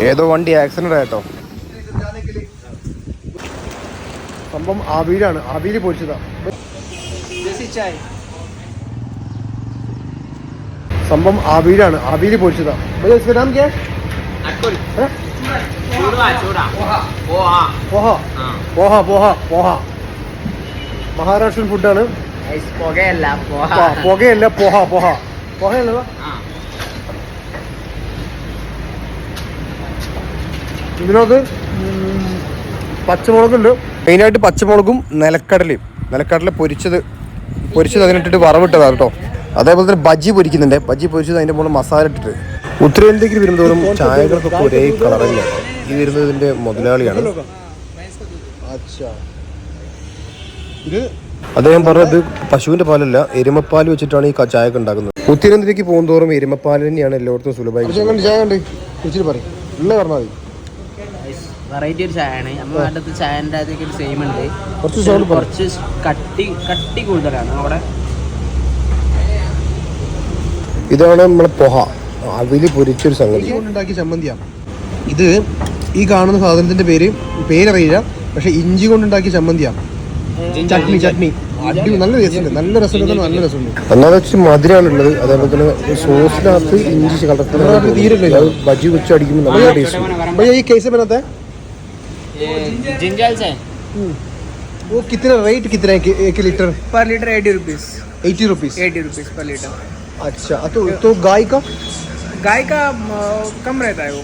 ഏതോ വണ്ടി ആക്സിഡന്റ് ആയിട്ടോ? സംഭവം ആവിയിലാണ്. ആവിയിൽ പൊളിച്ചതാ സംഭവം ആവിയിലാണ്. ആവിയിൽ പൊളിച്ചതാ പോഹ. പോഹ. പോഹ. മഹാരാഷ്ട്രൻ ഫുഡാണ് പുകയല്ല പോഹ. പോഹ പോഹയല്ല ഇതിനകത്ത് പച്ചമുളകുണ്ട്. മെയിനായിട്ട് പച്ചമുളകും നിലക്കടലയും. നിലക്കടല പൊരിച്ചത് പൊരിച്ചത് അതിനിട്ടിട്ട് വറവിട്ടതാണ് കേട്ടോ. അതേപോലെ തന്നെ ബജി പൊരിക്കുന്നുണ്ട്. ബജി പൊരിച്ചത് അതിന്റെ മുകളിൽ മസാല ഇട്ടിട്ട്. ഉത്തരേന്ത്യക്ക് വരുന്നതോറും ചായകൾക്കൊക്കെ ഒരേ കളറല്ല തന്നെയാണ്. ഈ വരുന്നത് ഇതിന്റെ മുതലാളിയാണ് അദ്ദേഹം പറഞ്ഞത് പശുവിന്റെ പാലല്ല എരുമപ്പാൽ വെച്ചിട്ടാണ് ഈ ചായക്ക് ഉണ്ടാക്കുന്നത്. ഉത്തരേന്ത്യക്ക് പോകുന്നതോറും എരുമപ്പാൽ തന്നെയാണ് എല്ലായിടത്തും സുലഭമായി ചായ ഉണ്ട് ഇച്ചിരി പറയും ഉള്ള പറഞ്ഞാൽ മതി വെറൈറ്റി ഒരു ചായയാണ്. നമ്മുടെ നാട്ടിലത്തെ ചായന്റെ അതൊക്കെ ഒരു സെയിം ഉണ്ട്. കുറച്ച് കുറച്ച് കട്ടി കട്ടി കൂടുതലാണ് അവിടെ. ഇതാണ് നമ്മളെ പൊഹ. അവിൽ പൊരിച്ചൊരു സംഗതി. കൊണ്ടുണ്ടാക്കിയ ചമ്മന്തിയാണ് ഇത് ഈ കാണുന്ന സാധനത്തിന്റെ പേര് പേരറിയില്ല പക്ഷെ ഇഞ്ചി കൊണ്ടുണ്ടാക്കിയ ചമ്മന്തിയാണ് ചട്നി ചട്നി. അടി നല്ല രസമുണ്ട് നല്ല രസമുണ്ട് നല്ല രസമുണ്ട്. ഒന്നാമത് വെച്ച് മധുരമാണുള്ളത്. അതേപോലെ തന്നെ സോസിനകത്ത് ഇഞ്ചി കളർത്തുന്നത് തീരല്ലേ ബജി വെച്ച് അടിക്കുമ്പോൾ നല്ല ടേസ്റ്റ് ഈ കേസ് भैया ये बनाता है। चाय वो कितना रेट कितना है कि- एक litre per litre eighty rupees eighty rupees eighty rupees per litre अच्छा तो तो गाय का? गाय का कम रहता है वो।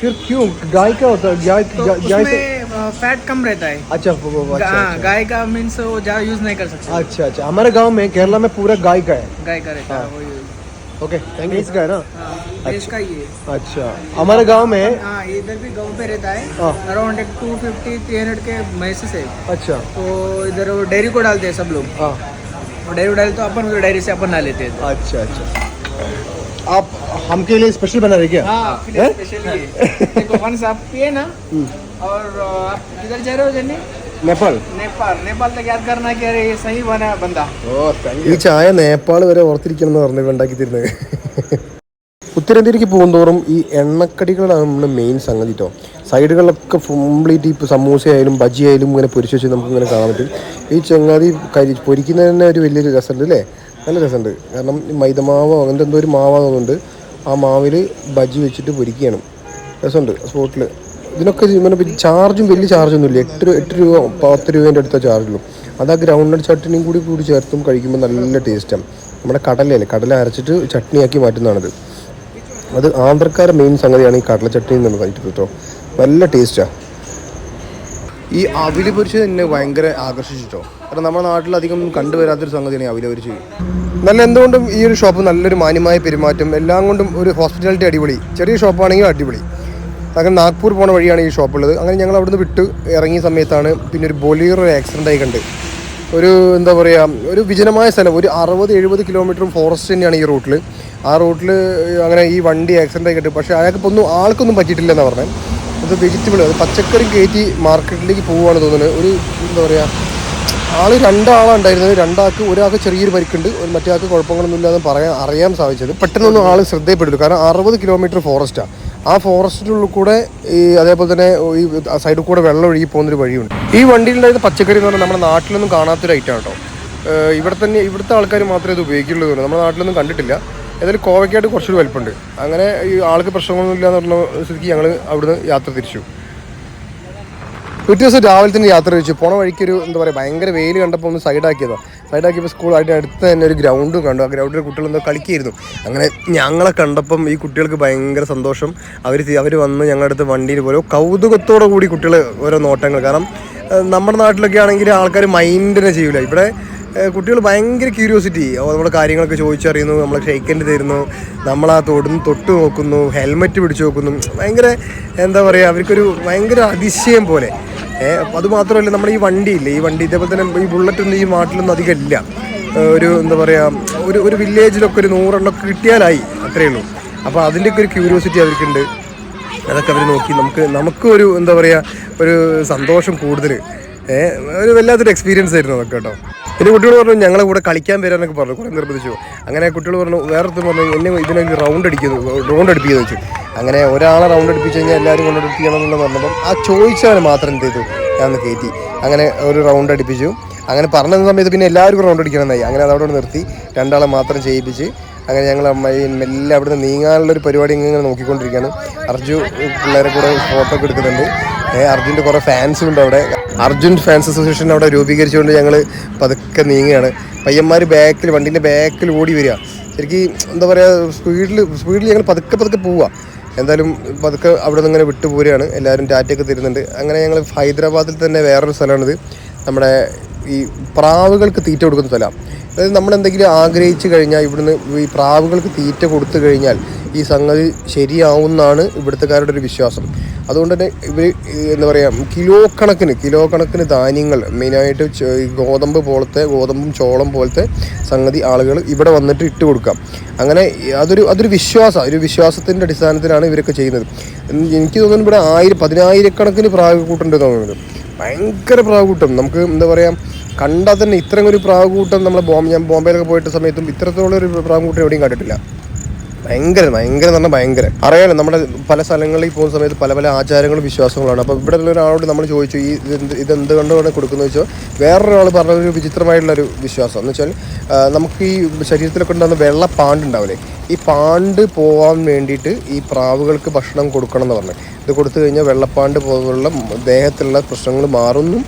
फिर क्यों? गाय का होता है गाय तो गाय से फैट कम रहता है। अच्छा वो- वो- अच्छा, हाँ, अच्छा गाय का मीन्स वो ज़्यादा यूज़ नहीं कर सकते। अच्छा अच्छा। हमारे गाँव में केरला में पूरा गाय का है। गाय का रहता है हाँ। ओके भैंस का है। ना हाँ, भैंस का ही है। अच्छा हमारे गाँव में हाँ इधर भी गाँव पे रहता है। हाँ। अराउंड एक टू फिफ्टी थ्री हंड्रेड के भैंस है। अच्छा। तो इधर वो डेयरी को डालते हैं सब लोग। हाँ। डेयरी को डाले तो अपन डेयरी से अपन ना लेते हैं। अच्छा अच्छा। आप हमके लिए स्पेशल बना रहे क्या? हाँ स्पेशल ये देखो वंस आप पिए ना और आप किधर जा रहे हो जन्नी? നേപ്പാൾ? നേപ്പാൾ. നേപ്പാളിലേക്ക് നേപ്പാൾ വരെ ഓർത്തിരിക്കണം എന്ന് പറഞ്ഞു ഉണ്ടാക്കി തരുന്നത്? ഉത്തരേന്ത്യയിലേക്ക് പോകുന്തോറും ഈ എണ്ണക്കടികളാണ് നമ്മുടെ മെയിൻ സംഗതി കേട്ടോ സൈഡുകളിലൊക്കെ കംപ്ലീറ്റ് ഇപ്പോൾ സമൂസ ആയാലും ബജി ആയാലും ഇങ്ങനെ പൊരിച്ച് വെച്ച് നമുക്ക് ഇങ്ങനെ കാണാൻ പറ്റും. ഈ ചങ്ങാതി കരി പൊരിക്കുന്നതിന് തന്നെ ഒരു വലിയൊരു രസമുണ്ട് അല്ലേ? നല്ല രസമുണ്ട്. കാരണം മൈദമാവോ അങ്ങനത്തെ എന്തോ ഒരു മാവാന്നുണ്ട് ആ മാവിൽ ബജി വെച്ചിട്ട് പൊരിക്കുകയാണ്. രസമുണ്ട് സ്പോട്ടിൽ ഇതിനൊക്കെ പിന്നെ ചാർജും വലിയ ചാർജൊന്നും ഇല്ല എട്ട് എട്ട് രൂപ പത്ത് രൂപേന്റെ അടുത്ത ചാർജുള്ളൂ അത് ആ ഗ്രൗണ്ട് ചട്നിയും കൂടി കൂടി ചേർത്തും കഴിക്കുമ്പോൾ നല്ല ടേസ്റ്റാണ്. നമ്മുടെ കടലയല്ലേ? കടല അരച്ചിട്ട് ചട്നിയാക്കി മാറ്റുന്നതാണത്. അത് ആന്ധ്രക്കാരെ മെയിൻ സംഗതിയാണ് ഈ കടല ചട്നി എന്നുള്ളത് കഴിച്ചിട്ട് കേട്ടോ. നല്ല ടേസ്റ്റാണ് ഈ അവിൽ പൊരിച്ചത് എന്നെ ഭയങ്കര ആകർഷിച്ചിട്ടോ. കാരണം നമ്മുടെ നാട്ടിൽ അധികം കണ്ടുവരാത്തൊരു സംഗതിയാണ് ഈ അവിൽ പൊരിച്ചത്. നല്ല എന്തുകൊണ്ടും ഈ ഒരു ഷോപ്പ് നല്ലൊരു മാന്യമായ പെരുമാറ്റം. എല്ലാം കൊണ്ടും ഒരു ഹോസ്പിറ്റാലിറ്റി അടിപൊളി. ചെറിയ ഷോപ്പാണെങ്കിൽ അടിപൊളി. അങ്ങനെ നാഗ്പൂർ പോണ വഴിയാണ് ഈ ഷോപ്പുള്ളത് അങ്ങനെ ഞങ്ങൾ അവിടുന്ന് വിട്ട് ഇറങ്ങിയ സമയത്താണ് പിന്നെ ഒരു ബൊലീറോ ആക്സിഡന്റ് ആയി കണ്ട്. ഒരു എന്താ പറയുക ഒരു വിജനമായ സ്ഥലം. ഒരു അറുപത് എഴുപത് കിലോമീറ്ററും ഫോറസ്റ്റ് തന്നെയാണ് ഈ റൂട്ടിൽ ആ റൂട്ടിൽ അങ്ങനെ ഈ വണ്ടി ആക്സിഡന്റ് ആയി കണ്ട്. പക്ഷേ അയാൾക്ക് ഒന്നും ആൾക്കൊന്നും പറ്റിയിട്ടില്ല എന്നാണ് പറഞ്ഞത് അത് വെജിറ്റബിൾ അത് പച്ചക്കറി കയറ്റി മാർക്കറ്റിലേക്ക് പോവുകയാണ് തോന്നുന്നത് ഒരു എന്താ പറയുക ആൾ രണ്ടാളാണ് ഉണ്ടായിരുന്നത് രണ്ടാൾക്ക് ഒരാൾക്ക് ചെറിയൊരു പരിക്കുണ്ട്. ഒരു മറ്റേ ആൾക്ക് കുഴപ്പങ്ങളൊന്നും ഇല്ലാതെ പറയാൻ അറിയാൻ സാധിച്ചത്. പെട്ടെന്നൊന്നും ആൾ ശ്രദ്ധയപ്പെട്ടില്ല കാരണം അറുപത് കിലോമീറ്റർ ഫോറസ്റ്റാണ് ആ ഫോറസ്റ്റിനുള്ളിൽ കൂടെ ഈ അതേപോലെ തന്നെ ഈ സൈഡിൽ കൂടെ വെള്ളം ഒഴുകി പോകുന്നൊരു വഴിയുണ്ട്. ഈ വണ്ടിയിലുണ്ടായിരുന്ന പച്ചക്കറി എന്ന് പറഞ്ഞാൽ നമ്മുടെ നാട്ടിലൊന്നും കാണാത്തൊരു ഐറ്റം കേട്ടോ. ഇവിടെ തന്നെ ഇവിടുത്തെ ആൾക്കാർ മാത്രമേ ഇത് ഉപയോഗിക്കുള്ളൂ എന്ന് നമ്മുടെ നാട്ടിലൊന്നും കണ്ടിട്ടില്ല. ഏതായാലും കോവയ്ക്കായിട്ട് കുറച്ചൊരു വലിപ്പമുണ്ട്. അങ്ങനെ ഈ ആൾക്ക് പ്രശ്നങ്ങളൊന്നും ഇല്ല എന്നുള്ള സ്ഥിതിക്ക് ഞങ്ങൾ അവിടുന്ന് യാത്ര തിരിച്ചു. പിറ്റേ ദിവസം രാവിലെ യാത്ര വെച്ചു പോണ വഴിക്ക് ഒരു എന്താ പറയുക ഭയങ്കര വെയിൽ കണ്ടപ്പോൾ ഒന്ന് സൈഡാക്കിയതാണ് സൈഡാക്കിയപ്പോൾ സ്കൂൾ ആയിട്ട് അടുത്ത് തന്നെ ഒരു ഗ്രൗണ്ടും കണ്ടു. ആ ഗ്രൗണ്ടിൽ കുട്ടികൾ എന്തോ കളിക്കുകയായിരുന്നു അങ്ങനെ ഞങ്ങളെ കണ്ടപ്പം ഈ കുട്ടികൾക്ക് ഭയങ്കര സന്തോഷം. അവർ അവർ വന്ന് ഞങ്ങളുടെ അടുത്ത് വണ്ടിയിൽ പോലെ കൗതുകത്തോടു കൂടി കുട്ടികൾ ഓരോ നോട്ടങ്ങൾ. കാരണം നമ്മുടെ നാട്ടിലൊക്കെ ആണെങ്കിൽ ആൾക്കാർ മൈൻഡിനെ ചെയ്യൂല. ഇവിടെ കുട്ടികൾ ഭയങ്കര ക്യൂരിയോസിറ്റി നമ്മുടെ കാര്യങ്ങളൊക്കെ ചോദിച്ചറിയുന്നു നമ്മളെ ഷെയ്ക്കൻഡ് തരുന്നു നമ്മൾ ആ തൊടുന്ന് തൊട്ട് നോക്കുന്നു ഹെൽമെറ്റ് പിടിച്ചു നോക്കുന്നു. ഭയങ്കര എന്താ പറയുക അവർക്കൊരു ഭയങ്കര അതിശയം പോലെ. അത് മാത്രമല്ല നമ്മുടെ ഈ വണ്ടിയില്ല ഈ വണ്ടി ഇതേപോലെ തന്നെ ഈ ബുള്ളറ്റൊന്നും ഈ നാട്ടിലൊന്നും അധികം ഇല്ല. ഒരു എന്താ പറയുക ഒരു ഒരു വില്ലേജിലൊക്കെ ഒരു നൂറെണ്ണമൊക്കെ കിട്ടിയാലായി അത്രയേ ഉള്ളൂ. അപ്പോൾ അതിന്റെയൊക്കെ ഒരു ക്യൂരിയോസിറ്റി അവർക്കുണ്ട്. അതൊക്കെ അവർ നോക്കി നമുക്ക് നമുക്കും ഒരു എന്താ പറയുക ഒരു സന്തോഷം കൂടുതൽ ഏഹ് ഒരു വല്ലാത്തൊരു എക്സ്പീരിയൻസ് ആയിരുന്നു അതൊക്കെ കേട്ടോ. പിന്നെ കുട്ടികൾ പറഞ്ഞു ഞങ്ങളെ കൂടെ കളിക്കാൻ വരാനൊക്കെ പറഞ്ഞു. കുറേ നിർബന്ധിച്ചു അങ്ങനെ കുട്ടികൾ പറഞ്ഞു വേറെ പറഞ്ഞു എന്നെ ഇതിനൊക്കെ റൗണ്ട് അടിക്കുന്നു റൗണ്ട് അടിപ്പിക്കുന്നു വെച്ചു. അങ്ങനെ ഒരാളെ റൗണ്ട് അടിപ്പിച്ച് കഴിഞ്ഞാൽ എല്ലാവരും കൊണ്ടടിപ്പിക്കണം എന്നുള്ള പറഞ്ഞപ്പം ആ ചോദിച്ചവനെ മാത്രം എന്ത് ചെയ്തു? ഞാൻ ഒന്ന് കയറ്റി. അങ്ങനെ ഒരു റൗണ്ട് അടിപ്പിച്ചു. അങ്ങനെ പറഞ്ഞ സമയത്ത് പിന്നെ എല്ലാവർക്കും റൗണ്ട് അടിക്കണമെന്നായി. അങ്ങനെ അതവിടെ നിർത്തി. രണ്ടാളെ മാത്രം ചെയ്യിപ്പിച്ച്. അങ്ങനെ ഞങ്ങൾ മെല്ലെ അവിടുന്ന് നീങ്ങാനുള്ള ഒരു പരിപാടി ഇങ്ങനെ നോക്കിക്കൊണ്ടിരിക്കുകയാണ്. അർജു പിള്ളേരെ കൂടെ ഫോട്ടോ ഒക്കെ എടുക്കുന്നുണ്ട്. അർജുന്റെ കുറേ ഫാൻസും ഉണ്ട് അവിടെ. അർജുൻ ഫാൻസ് അസോസിയേഷൻ അവിടെ രൂപീകരിച്ചുകൊണ്ട് ഞങ്ങൾ പതുക്കെ നീങ്ങുകയാണ്. പയ്യന്മാർ ബാക്കിൽ വണ്ടീന്റെ ബാക്കിൽ ഓടി വരിക. ശരിക്കും എന്താ പറയുക സ്പീഡിൽ സ്പീഡിൽ ഞങ്ങൾ പതുക്കെ പതുക്കെ പോവുക. എന്തായാലും പതുക്കെ അവിടെ നിന്ന് ഇങ്ങനെ വിട്ടു പോരുകയാണ്. എല്ലാവരും ടാറ്റയൊക്കെ തരുന്നുണ്ട്. അങ്ങനെ ഞങ്ങൾ ഹൈദരാബാദിൽ തന്നെ വേറൊരു സ്ഥലമാണിത്. നമ്മുടെ ഈ പ്രാവുകൾക്ക് തീറ്റ കൊടുക്കുന്ന സ്ഥലം. അതായത് നമ്മൾ എന്തെങ്കിലും ആഗ്രഹിച്ചു കഴിഞ്ഞാൽ ഇവിടുന്ന് ഈ പ്രാവുകൾക്ക് തീറ്റ കൊടുത്തു കഴിഞ്ഞാൽ ഈ സംഗതി ശരിയാവുമെന്നാണ് ഇവിടുത്തെക്കാരുടെ ഒരു വിശ്വാസം. അതുകൊണ്ട് തന്നെ ഇവർ എന്താ പറയുക കിലോ കണക്കിന് കിലോ കണക്കിന് ധാന്യങ്ങൾ മെയിനായിട്ട് ഗോതമ്പ് പോലത്തെ ഗോതമ്പും ചോളം പോലത്തെ സംഗതി ആളുകൾ ഇവിടെ വന്നിട്ട് ഇട്ട് കൊടുക്കാം അങ്ങനെ അതൊരു അതൊരു വിശ്വാസം ഒരു വിശ്വാസത്തിന്റെ അടിസ്ഥാനത്തിലാണ് ഇവരൊക്കെ ചെയ്യുന്നത്. എനിക്ക് തോന്നുന്നു ഇവിടെ ആയിരം പതിനായിരക്കണക്കിന് പ്രാവുകൂട്ടുണ്ട് തോന്നുന്നത്. ഭയങ്കര പ്രാകൂട്ടം നമുക്ക് എന്താ പറയുക കണ്ടാൽ തന്നെ ഇത്രയും ഒരു പ്രാവുകൂട്ടം നമ്മൾ ബോംബെ ഞാൻ ബോംബെയിലൊക്കെ പോയിട്ട് സമയത്തും ഇത്രത്തോളം ഒരു പ്രാകൂട്ടം എവിടെയും കണ്ടിട്ടില്ല. ഭയങ്കര ഭയങ്കര എന്ന് പറഞ്ഞാൽ ഭയങ്കര. അറിയാലോ നമ്മുടെ പല സ്ഥലങ്ങളിൽ പോകുന്ന സമയത്ത് പല പല ആചാരങ്ങളും വിശ്വാസങ്ങളാണ് അപ്പോൾ ഇവിടെ ഉള്ള ഒരാളോട് നമ്മൾ ചോദിച്ചു ഈ ഇതെന്ത് ഇതെന്ത് കൊണ്ടാണ് കൊടുക്കുന്നത് വെച്ചാൽ വേറൊരാൾ പറഞ്ഞ ഒരു വിചിത്രമായിട്ടുള്ള ഒരു വിശ്വാസം. എന്ന് വെച്ചാൽ നമുക്ക് ഈ ശരീരത്തിലൊക്കെ ഉണ്ടാകുന്ന വെള്ള പാണ്ട് ഉണ്ടാവില്ലേ ഈ പാണ്ട് പോകാൻ വേണ്ടിയിട്ട് ഈ പ്രാവുകൾക്ക് ഭക്ഷണം കൊടുക്കണം എന്ന് പറഞ്ഞു. ഇത് കൊടുത്തു കഴിഞ്ഞാൽ വെള്ളപ്പാണ്ട് പോലുള്ള ദേഹത്തിലുള്ള പ്രശ്നങ്ങൾ മാറുന്നു.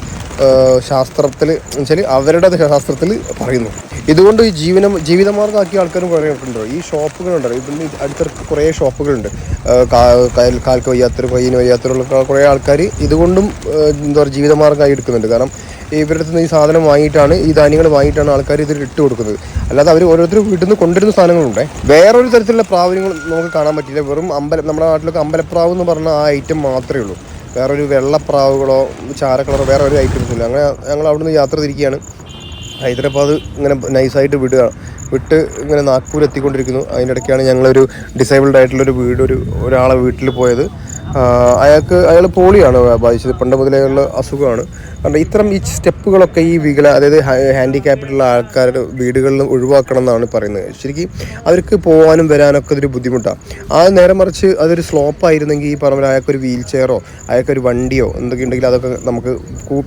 ശാസ്ത്രത്തിൽ വെച്ചാൽ അവരുടെ ശാസ്ത്രത്തിൽ പറയുന്നു. ഇതുകൊണ്ട് ഈ ജീവനം ജീവിതമാർഗമാക്കിയ ആൾക്കാരും കുറേ ഉണ്ടോ ഈ ഷോപ്പുകളുണ്ടല്ലോ. ഇതിന് അടുത്തടുത്ത് കുറേ ഷോപ്പുകളുണ്ട്. കാൽക്ക് വയ്യാത്തവർ കയ്യിന് വയ്യാത്തവരുള്ള കുറേ ആൾക്കാർ ഇതുകൊണ്ടും എന്താ പറയുക ജീവിതമാർഗമായി എടുക്കുന്നുണ്ട്. കാരണം ഇവരുടെ നിന്ന് ഈ സാധനം വാങ്ങിയിട്ടാണ് ഈ ധാന്യങ്ങൾ വാങ്ങിയിട്ടാണ് ആൾക്കാർ ഇതിൽ ഇട്ട് കൊടുക്കുന്നത്. അല്ലാതെ അവർ ഓരോരുത്തർ വീട്ടിൽ നിന്ന് കൊണ്ടുവരുന്ന സാധനങ്ങളുണ്ട്. വേറൊരു തരത്തിലുള്ള പ്രാവിനങ്ങൾ നമുക്ക് കാണാൻ പറ്റില്ല. വെറും അമ്പലം നമ്മുടെ നാട്ടിലൊക്കെ അമ്പലപ്രാവ് എന്ന് പറഞ്ഞ ആ ഐറ്റം മാത്രമേ ഉള്ളൂ. വേറൊരു വെള്ളപ്രാവുകളോ ചാരക്കളറോ വേറെ ഒരു ഐറ്റംസ് ഇല്ല അങ്ങനെ ഞങ്ങൾ അവിടുന്ന് യാത്ര തിരിക്കുകയാണ്. ഹൈദരാബാദ് ഇങ്ങനെ നൈസായിട്ട് വിടുക വിട്ട് ഇങ്ങനെ നാഗ്പൂർ എത്തിക്കൊണ്ടിരിക്കുന്നു. അതിന്റെ ഇടയ്ക്കാണ് ഞങ്ങളൊരു ഡിസേബിൾഡ് ആയിട്ടുള്ളൊരു വീട് ഒരു ഒരാളെ വീട്ടിൽ പോയത്. അയാൾക്ക് അയാൾ പോളിയാണ് ബാധിച്ചത്. പണ്ട് മുതലേ ഉള്ള അസുഖമാണ്. കാരണം ഇത്തരം ഈ സ്റ്റെപ്പുകളൊക്കെ ഈ വികല അതായത് ഹാൻഡിക്യാപ്റ്റുള്ള ആൾക്കാരുടെ വീടുകളിൽ ഒഴിവാക്കണം എന്നാണ് പറയുന്നത്. ശരിക്കും അവർക്ക് പോകാനും വരാനൊക്കെ അതൊരു ബുദ്ധിമുട്ടാണ് ആ നേരെ മറിച്ച് അതൊരു സ്ലോപ്പ് ആയിരുന്നെങ്കിൽ ഈ പറഞ്ഞ അയാൾക്കൊരു വീൽ ചെയറോ അയാൾക്കൊരു വണ്ടിയോ എന്തൊക്കെ ഉണ്ടെങ്കിൽ അതൊക്കെ നമുക്ക്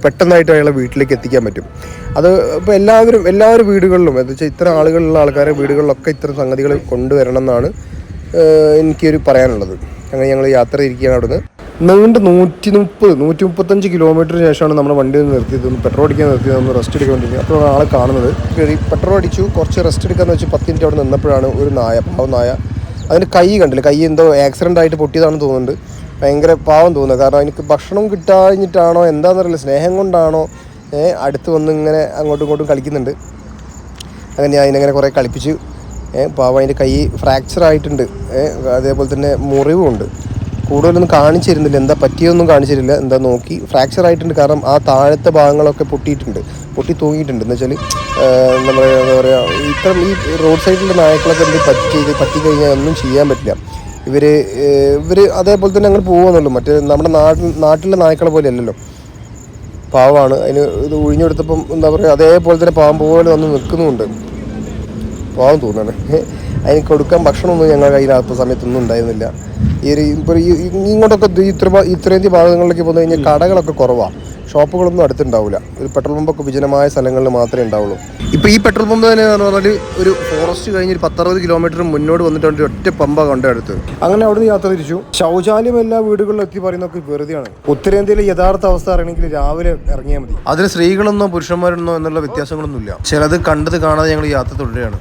പെട്ടെന്നായിട്ട് അയാളെ വീട്ടിലേക്ക് എത്തിക്കാൻ പറ്റും. അത് ഇപ്പോൾ എല്ലാവരും എല്ലാവരും വീടുകളിലും എന്ന് വെച്ചാൽ ഇത്തരം ആളുകളുള്ള ആൾക്കാരെ വീടുകളിലൊക്കെ ഇത്തരം സംഗതികൾ കൊണ്ടുവരണം എന്നാണ് എനിക്കൊരു പറയാനുള്ളത്. അങ്ങനെ ഞങ്ങൾ യാത്ര ഇരിക്കുകയാണ് അവിടുന്ന്. നീണ്ട് നൂറ്റി മുപ്പത് നൂറ്റി മുപ്പത്തഞ്ച് കിലോമീറ്ററിന് ശേഷമാണ് നമ്മുടെ വണ്ടി ഒന്ന് നിർത്തിയത്. ഒന്ന് പെട്രോൾ അടിക്കാൻ നിർത്തിയത്. ഒന്ന് റെസ്റ്റ് എടുക്കാൻ വേണ്ടി അപ്പോഴാണ് ആളെ കാണുന്നത്. കയറി പെട്രോൾ അടിച്ചു. കുറച്ച് റെസ്റ്റ് എടുക്കാന്ന് വെച്ച് പത്ത് മിനിറ്റ് അവിടെ നിന്നപ്പോഴാണ് ഒരു നായ പാവം നായ. അതിന് കൈ കണ്ടില്ല? കൈ എന്തോ ആക്സിഡന്റ് ആയിട്ട് പൊട്ടിയതാണെന്ന് തോന്നുന്നുണ്ട്. ഭയങ്കര പാവം തോന്നുന്നത് കാരണം എനിക്ക് ഭക്ഷണം കിട്ടാഞ്ഞിട്ടാണോ എന്താണെന്നറിയില്ല. സ്നേഹം കൊണ്ടാണോ അടുത്ത് വന്ന് ഇങ്ങനെ അങ്ങോട്ടും ഇങ്ങോട്ടും കളിക്കുന്നുണ്ട്. അങ്ങനെ ഞാൻ അതിനങ്ങനെ കുറേ കളിപ്പിച്ചു. പാവം അതിന്റെ കൈ ഫ്രാക്ചർ ആയിട്ടുണ്ട്. അതേപോലെ തന്നെ മുറിവും ഉണ്ട്. കൂടുതലൊന്നും കാണിച്ചിരുന്നില്ല. എന്താ പറ്റിയൊന്നും കാണിച്ചിട്ടില്ല എന്താ നോക്കി ഫ്രാക്ചർ ആയിട്ടുണ്ട്. കാരണം ആ താഴത്തെ ഭാഗങ്ങളൊക്കെ പൊട്ടിയിട്ടുണ്ട്. പൊട്ടി തൂങ്ങിയിട്ടുണ്ട്. എന്ന് വെച്ചാൽ നമ്മൾ എന്താ പറയുക ഇത്തരം ഈ റോഡ് സൈഡിലുള്ള നായ്ക്കളൊക്കെ എന്ത് പറ്റി പറ്റിക്കഴിഞ്ഞാൽ ഒന്നും ചെയ്യാൻ പറ്റില്ല. ഇവർ ഇവർ അതേപോലെ തന്നെ അങ്ങനെ പോകുമെന്നുള്ളൂ മറ്റേ നമ്മുടെ നാട്ടിൽ നാട്ടിലെ നായ്ക്കളെ പോലെ അല്ലല്ലോ. പാവമാണ്. അതിന് ഇത് ഒഴിഞ്ഞെടുത്തപ്പം എന്താ പറയുക അതേപോലെ തന്നെ പാവം പോലെ വന്ന് നിൽക്കുന്നുമുണ്ട്. പാവം തോന്നുന്നു അതിന് കൊടുക്കാൻ ഭക്ഷണമൊന്നും ഞങ്ങളുടെ കയ്യിലകത്ത സമയത്തൊന്നും ഉണ്ടായിരുന്നില്ല. ഈ ഒരു ഇപ്പോൾ ഈ ഇങ്ങോട്ടൊക്കെ ഇത്ര ഇത്രയും ഭാഗങ്ങളിലേക്ക് പോന്നു കഴിഞ്ഞാൽ കടകളൊക്കെ കുറവാണ് ഷോപ്പുകളൊന്നും അടുത്തുണ്ടാവില്ല ഒരു പെട്രോൾ പമ്പൊക്കെ വിജനമായ സ്ഥലങ്ങളിൽ മാത്രമേ ഉണ്ടാവുള്ളൂ. ഇപ്പോൾ ഈ പെട്രോൾ പമ്പ് തന്നെ എന്ന് പറഞ്ഞാൽ ഒരു ഫോറസ്റ്റ് കഴിഞ്ഞ് ഒരു പത്തറുപത് കിലോമീറ്റർ മുന്നോട്ട് വന്നിട്ടുണ്ട് ഒറ്റ പമ്പ കണ്ട അടുത്ത്. അങ്ങനെ അവിടുന്ന് യാത്ര തിരിച്ചു. ശൗചാലയം എല്ലാ വീടുകളിലും എത്തി പറയുന്നൊക്കെ വെറുതെയാണ്. ഉത്തരേന്ത്യയിലെ യഥാർത്ഥ അവസ്ഥ അറിയണമെങ്കിൽ രാവിലെ ഇറങ്ങിയാൽ മതി. അതിന് സ്ത്രീകളെന്നോ പുരുഷന്മാരെന്നോ എന്നുള്ള വ്യത്യാസങ്ങളൊന്നുമില്ല. ചിലത് കണ്ടത് കാണാതെ ഞങ്ങൾ യാത്ര തുടരുകയാണ്.